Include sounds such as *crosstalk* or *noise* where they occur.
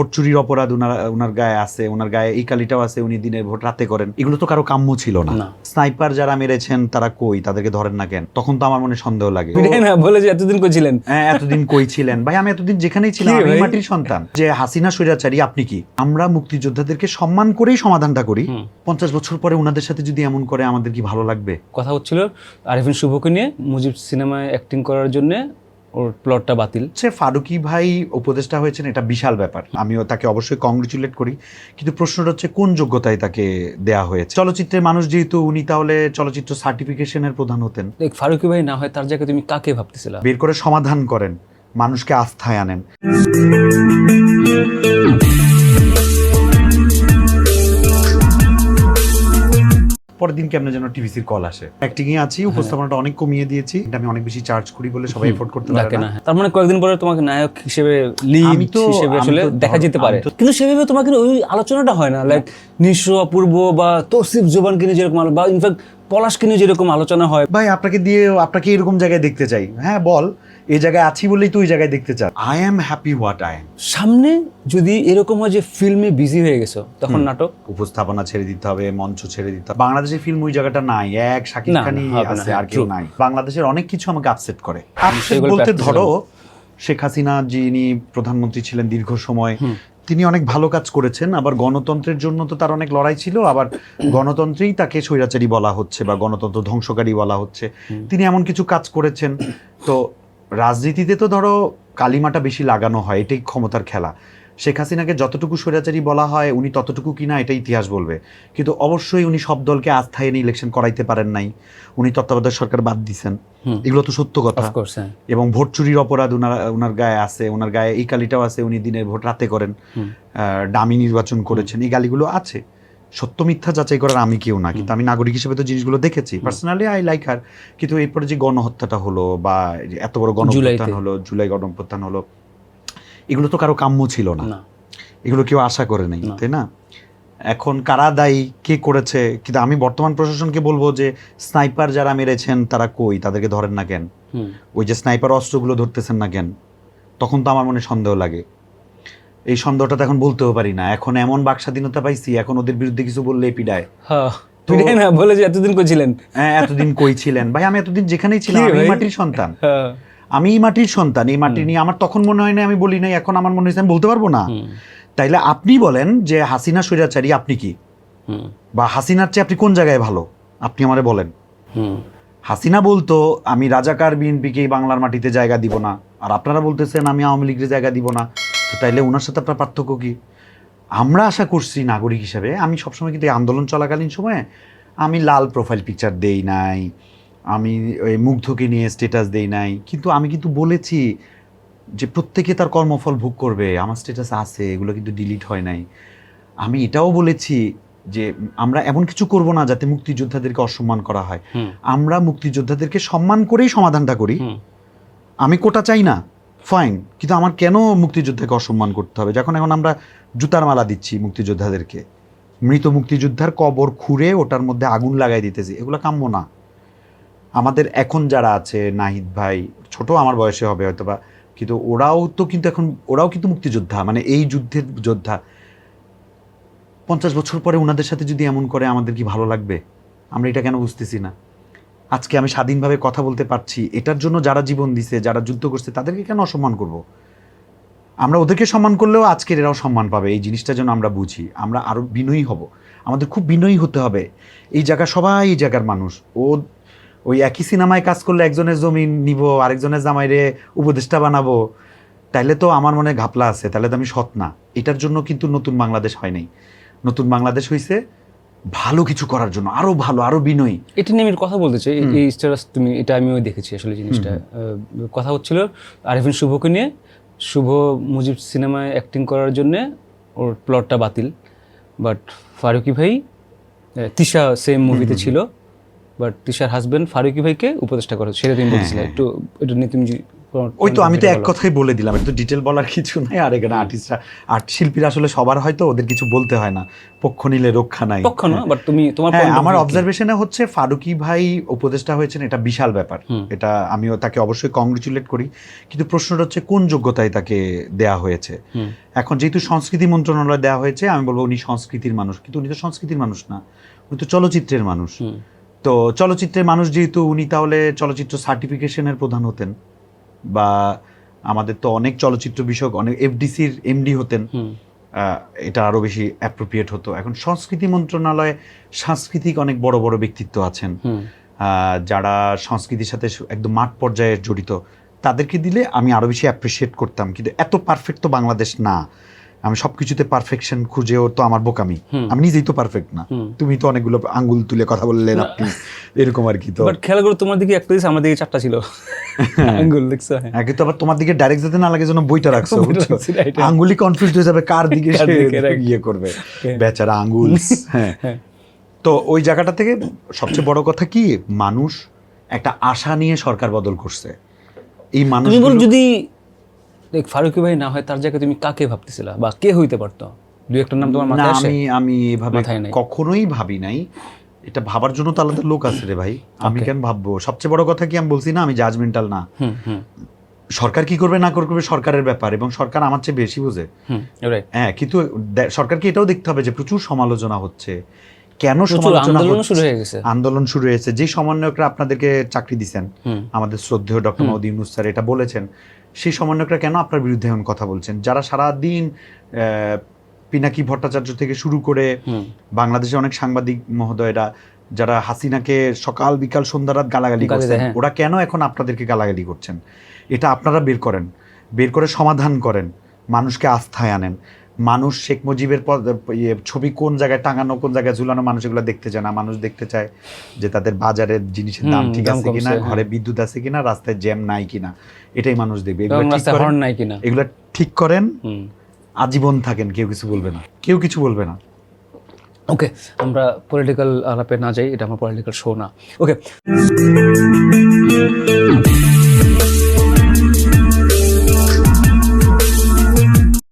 Vote চুরির অপরাধ উনার উনার গায়ে আছে ওনার গায়ে এই কালিটাও আছে উনি দিনের ভোট রাতে করেন। এগুলো তো কারও কাম্য ছিল না। স্নাইপার যারা মেরেছেন তারা কই? তাদেরকে ধরেন না কেন? তখন তো আমার মনে সন্দেহ লাগে। বলে যে এতদিন করছিলেন হ্যাঁ, এতদিন কই ছিলেন? ভাই আমি এতদিন যেখানেই ছিলাম আমি মাটির সন্তান। যে হাসিনা স্বৈরাচারী আপনি কি? আমরা মুক্তিযোদ্ধাদেরকে সম্মান করেই সমাধানটা করি। পঞ্চাশ বছর পরে ওনাদের সাথে যদি এমন করে আমাদের কি ভালো লাগবে? কথা হচ্ছিল আরিফিন শুভকে নিয়ে মুজিব সিনেমায় অ্যাক্টিং করার জন্য ওর প্লটটা বাতিল। সে ফারুকি ভাই উপদেষ্টা হয়েছেন এটা বিশাল ব্যাপার। আমিও তাকে অবশ্যই কংগ্রেচুলেট করি। কিন্তু প্রশ্নটা হচ্ছে কোন যোগ্যতায় তাকে দেয়া হয়েছে? চলচ্চিত্রের মানুষ যেহেতু উনি তাহলে চলচ্চিত্র সার্টিফিকেশনের প্রধান হতেন। দেখ ফারুকি ভাই না হয় তার জায়গায় তুমি কাকে ভাবতেছিলা? বের করে সমাধান করেন মানুষকে আস্থায় আনেন। পরের দিন কেমন যেন টিভিসির কল আসে। অ্যাক্টিং এ আছি উপস্থাপনাটা অনেক কমিয়ে দিয়েছি। এটা আমি অনেক বেশি চার্জ করি বলে সবাই এফোর্ড করতে পারে না। না তার মানে কয়েকদিন পরে তোমাকে নায়ক হিসেবে লিড হিসেবে আসলে দেখা যেতে পারে। কিন্তু সেভাবে তোমাকে ওই আলোচনাটা হয় না লাইক নিঃস্ব অপূর্ব বা তোসিফ জোবানকে নিয়ে যেরকম বা ইনফ্যাক্ট পলাশকে নিয়ে যেরকম আলোচনা হয়। ভাই আপনাকে দিয়ে আপনাকে এরকম জায়গায় দেখতে চাই। হ্যাঁ বল এই জায়গায় আছি বলেই তুই জায়গায় দেখতে চান I am happy what I am সামনে যদি এরকম হয় যে ফিল্মে বিজি হয়ে গেছো তখন নাটক? উপস্থাপনা ছেড়ে দিতে হবে মঞ্চ ছেড়ে দিতে হবে। বাংলাদেশের ফিল্ম ওই জায়গাটা নাই। এক শাকিব খানই আছে হ্যাঁ, আর কেউ নাই। বাংলাদেশের অনেক কিছু আমাকে আপসেট করে। আপসেট বলতে ধরো শেখ হাসিনা যিনি প্রধানমন্ত্রী ছিলেন দীর্ঘ সময় তিনি অনেক ভালো কাজ করেছেন আবার গণতন্ত্রের জন্য তো তার অনেক লড়াই ছিল আবার গণতন্ত্রেই তাকে স্বৈরাচারী বলা হচ্ছে বা গণতন্ত্র ধ্বংসকারী বলা হচ্ছে। তিনি এমন কিছু কাজ করেছেন তো রাজনীতিতে তো ধরো কালিমাটা বেশি লাগানো হয় এটাই ক্ষমতার খেলা। শেখ হাসিনাকে যতটুকু স্বৈরাচারী বলা হয় উনি ততটুকু কিনা এটা ইতিহাস বলবে। কিন্তু অবশ্যই উনি সব দলকে আস্থায় এনে ইলেকশন করাইতে পারেন নাই। উনি তত্ত্বাবধায়ক সরকার বাদ দিছেন। এগুলো তো সত্য কথা। হ্যাঁ। এবং ভোট চুরির অপরাধ উনার উনার গায়ে আছে ওনার গায়ে এই কালিটাও আছে উনি দিনের ভোট রাতে করেন। আহ, ডামি নির্বাচন করেছেন এই গালিগুলো আছে। সত্য মিথ্যা যাচাই করার আমি কেউ না কিন্তু আমি নাগরিক হিসেবে তো জিনিসগুলো দেখেছি। পার্সোনালি আই লাইক হার কিন্তু এরপরে যে গণহত্যাটা হলো বা এত বড় গণপ্রত্যান। হলো জুলাই গণপ্রত্যান হলো এগুলো তো কারও কাম্য ছিল না। এগুলো কেউ আশা করে নেই তাই না? এখন কারা দায়ী কে করেছে? কিন্তু আমি বর্তমান প্রশাসনকে বলব যে স্নাইপার যারা মেরেছেন তারা কই? তাদেরকে ধরেন না কেন? ওই যে স্নাইপার অস্ত্রগুলো ধরতেছেন না কেন? তখন তো আমার মনে সন্দেহ লাগে। এই সন্দেহটা তো এখন বলতেও পারি না। এখন এমন বাক স্বাধীনতা পাইছি এখন ওদের বিরুদ্ধে কিছু বললে পিডায়। হ্যাঁ না বলে যে এতদিন করছিলেন হ্যাঁ এতদিন কই ছিলেন ভাই আমি এতদিন যেখানেই ছিলাম আমি মাটির সন্তান। আমি এই মাটির সন্তান এই মাটি নিয়ে আমার তখন মনে হয় না আমি বলি নাই এখন আমার মনে হয়েছে আমি বলতে পারব না। তাইলে আপনি বলেন যে হাসিনা স্বৈরাচারী আপনি কি? বা হাসিনার চেয়ে আপনি কোন জায়গায় ভালো? আপনি আমারে বলেন। হাসিনা বলতো আমি রাজাকার বিএনপিকে বাংলার মাটিতে জায়গা দিব না। আর আপনারা বলতেছেন আমি আওয়ামী লীগের জায়গা দিব না। তো তাইলে ওনার সাথে আপনার পার্থক্য কি? আমরা আশা করছি নাগরিক হিসাবে আমি সবসময় কিন্তু এই আন্দোলন চলাকালীন সময়ে আমি লাল প্রোফাইল পিকচার দেই নাই আমি ওই মুগ্ধকে নিয়ে স্টেটাস দেই নাই। কিন্তু আমি কিন্তু বলেছি যে প্রত্যেকে তার কর্মফল ভোগ করবে আমার স্টেটাস আছে এগুলো কিন্তু ডিলিট হয় নাই। আমি এটাও বলেছি যে আমরা এমন কিছু করব না যাতে মুক্তিযোদ্ধাদেরকে অসম্মান করা হয়। আমরা মুক্তিযোদ্ধাদেরকে সম্মান করেই সমাধানটা করি। আমি কোটা চাই না ফাইন কিন্তু আমার কেন মুক্তিযোদ্ধাকে অসম্মান করতে হবে? যখন এখন আমরা জুতার মালা দিচ্ছি মুক্তিযোদ্ধাদেরকে মৃত মুক্তিযোদ্ধার কবর খুঁড়ে ওটার মধ্যে আগুন লাগাই দিতেছি এগুলো কাম্য না। আমাদের এখন যারা আছে, নাহিদ ভাই, ছোট আমার বয়সে হবে হয়তো বা কিন্তু ওরাও তো কিন্তু এখন, ওরাও কিন্তু মুক্তিযোদ্ধা মানে এই যুদ্ধের যোদ্ধা। পঞ্চাশ বছর পরে ওনাদের সাথে যদি এমন করে আমাদের কি ভালো লাগবে? আমরা এটা কেন বুঝতেছি না? আজকে আমি স্বাধীনভাবে কথা বলতে পারছি, এটার জন্য যারা জীবন দিছে, যারা যুদ্ধ করছে, তাদেরকে কেন অসম্মান করব? আমরা ওদেরকে সম্মান করলেও আজকের এরাও সম্মান পাবে, এই জিনিসটা যেন আমরা বুঝি, আমরা আরও বিনয়ী হব। আমাদের খুব বিনয়ী হতে হবে। এই জায়গা সবাই এই জায়গার মানুষ। ও ওই একই সিনেমায় কাজ করলে একজনের জমি নিব আরেকজনের জামাইরে উপদেষ্টা বানাবো তাইলে তো আমার মনে ঘাপলা আছে তাহলে তো আমি সৎ না। এটার জন্য কিন্তু নতুন বাংলাদেশ হয় নাই। নতুন বাংলাদেশ হয়েছে ভালো কিছু করার জন্য আরও ভালো আরও বিনয়ী। এটা নিয়ে আমি কথা বলতে চাই। এই- স্ট্যাটাস তুমি এটা আমিও দেখেছি আসলে জিনিসটা। কথা হচ্ছিল আরিফিন শুভকে নিয়ে শুভ মুজিব সিনেমায় অ্যাক্টিং করার জন্য ওর প্লটটা বাতিল। বাট ফারুকি ভাই তিশা সেম মুভিতে ছিল। বাট তিশার হাজবেন্ড ফারুকি ভাইকে উপদেষ্টা করা সেটা তুমি বলছিলে। একটু এটা নিয়ে তুমি ওই তো আমি তো এক কথাই বলে দিলাম একটু ডিটেল বলার কিছু নাই। আর এখানে আর্টিস্টরা আর্ট শিল্পীরা আসলে সবার হয়তো ওদের কিছু বলতে হয় না। পক্ষ নিলে রক্ষা নাই। পক্ষ না বাট তুমি তোমার হ্যাঁ আমার অবজারভেশনে হচ্ছে ফারুকি ভাই উপদেষ্টা হয়েছেন এটা বিশাল ব্যাপার। এটা আমিও তাকে অবশ্যই কংগ্রেচুলেট করি। কিন্তু প্রশ্নটা হচ্ছে কোন যোগ্যতায় তাকে দেয়া হয়েছে? এখন যেহেতু সংস্কৃতি মন্ত্রণালয় দেওয়া হয়েছে আমি বলব উনি সংস্কৃতির মানুষ কিন্তু উনি তো সংস্কৃতির মানুষ না। উনি তো চলচ্চিত্রের মানুষ। তো চলচ্চিত্রের মানুষ যেহেতু উনি তাহলে চলচ্চিত্র সার্টিফিকেশনের প্রধান হতেন। বা আমাদের তো অনেক চলচ্চিত্র বিষয়ক অনেক এফডিসির এমডি হতেন। এটা আরও বেশি অ্যাপ্রোপ্রিয়েট হতো। এখন সংস্কৃতি মন্ত্রণালয়ে সাংস্কৃতিক অনেক বড় বড় ব্যক্তিত্ব আছেন। আহ, যারা সংস্কৃতির সাথে একদম মাঠ পর্যায়ে জড়িত তাদেরকে দিলে আমি আরও বেশি অ্যাপ্রিসিয়েট করতাম। কিন্তু এত পারফেক্ট তো বাংলাদেশ না। আমি সবকিছুতে পারফেকশন খুঁজেও তো আমার বোকামি। আমি নিজেই তো পারফেক্ট না। তুমি তো অনেকগুলো আঙ্গুল তুলে কথা বললেন আপনি। এরকম আর কি তো। বাট করো তোমার দিকে একটা আমার দিকে চারটা ছিল। আঙ্গুল দেখছ? হ্যাঁ। হ্যাঁ কিন্তু আবার তোমার দিকে ডাইরেক্ট যেতে না লাগে যেন বইটা রাখছো. আঙ্গুলি কনফিউজ হয়ে যাবে কার দিকে. ইয়ে করবে। বেচারা আঙ্গুল। *laughs* হ্যাঁ। হ্যাঁ। তো ওই জায়গাটা থেকে সবচেয়ে বড় কথা কি মানুষ একটা আশা নিয়ে সরকার বদল করছে। এই মানুষ যদি দেখ ফারুকি ভাই না হয় তার জায়গায় তুমি কাকে ভাবতেছিলা? বা কে হইতে পারতো? দুই একটা নাম তোমার মাথায় আসে? আমি আমি এভাবে কখনোই ভাবি নাই। এটা ভাবার জন্য তো আলাদা লোক আছে রে ভাই। *coughs* আমি কেন ভাববো? সবচেয়ে বড় কথা কি আমি বলছি না আমি জাজমেন্টাল না। সরকার কি করবে না করবে সরকারের ব্যাপার এবং সরকার আমার চেয়ে বেশি বোঝে। হ্যাঁ কিন্তু সরকারকে এটাও দেখতে হবে যে প্রচুর সমালোচনা হচ্ছে। কেন সমালোচনা শুরু হয়ে গেছে। আন্দোলন শুরু হয়েছে। যে সমন্বয়করা আপনাদেরকে চাকরি দিচ্ছেন আমাদের শ্রদ্ধেয় ডক্টর হুম। মাহমুদ ইউনুস স্যার এটা বলেছেন সেই সমন্বয়করা কেন আপনার বিরুদ্ধে এখন কথা বলছেন? যারা সারাদিন আহ, পিনাকি ভট্টাচার্য থেকে শুরু করে বাংলাদেশের বাংলাদেশে অনেক সাংবাদিক মহোদয়রা যারা হাসিনাকে সকাল বিকাল সন্ধ্যা রাত গালাগালি করছেন হ্যাঁ। ওরা কেন এখন আপনাদেরকে গালাগালি করছেন? এটা আপনারা বের করেন বের করে সমাধান করেন মানুষকে আস্থায় আনেন। মানুষ শেখ মুজিবের ইয়ে, ছবি কোন জায়গায় টাঙানো কোন জায়গায় ঝুলানো মানুষ এগুলো দেখতে চায় না। মানুষ দেখতে চায় যে তাদের বাজারের জিনিসের দাম ঠিক আছে কিনা। ঘরে বিদ্যুৎ আছে কিনা রাস্তায় জ্যাম নাই কিনা এটাই মানুষ দেখবে। এগুলো ঠিক করেন আজীবন থাকেন কেউ কিছু বলবে না। কেউ কিছু বলবে না। ওকে আমরা পলিটিক্যাল আলাপে না যাই এটা আমার পলিটিক্যাল শো না। ওকে।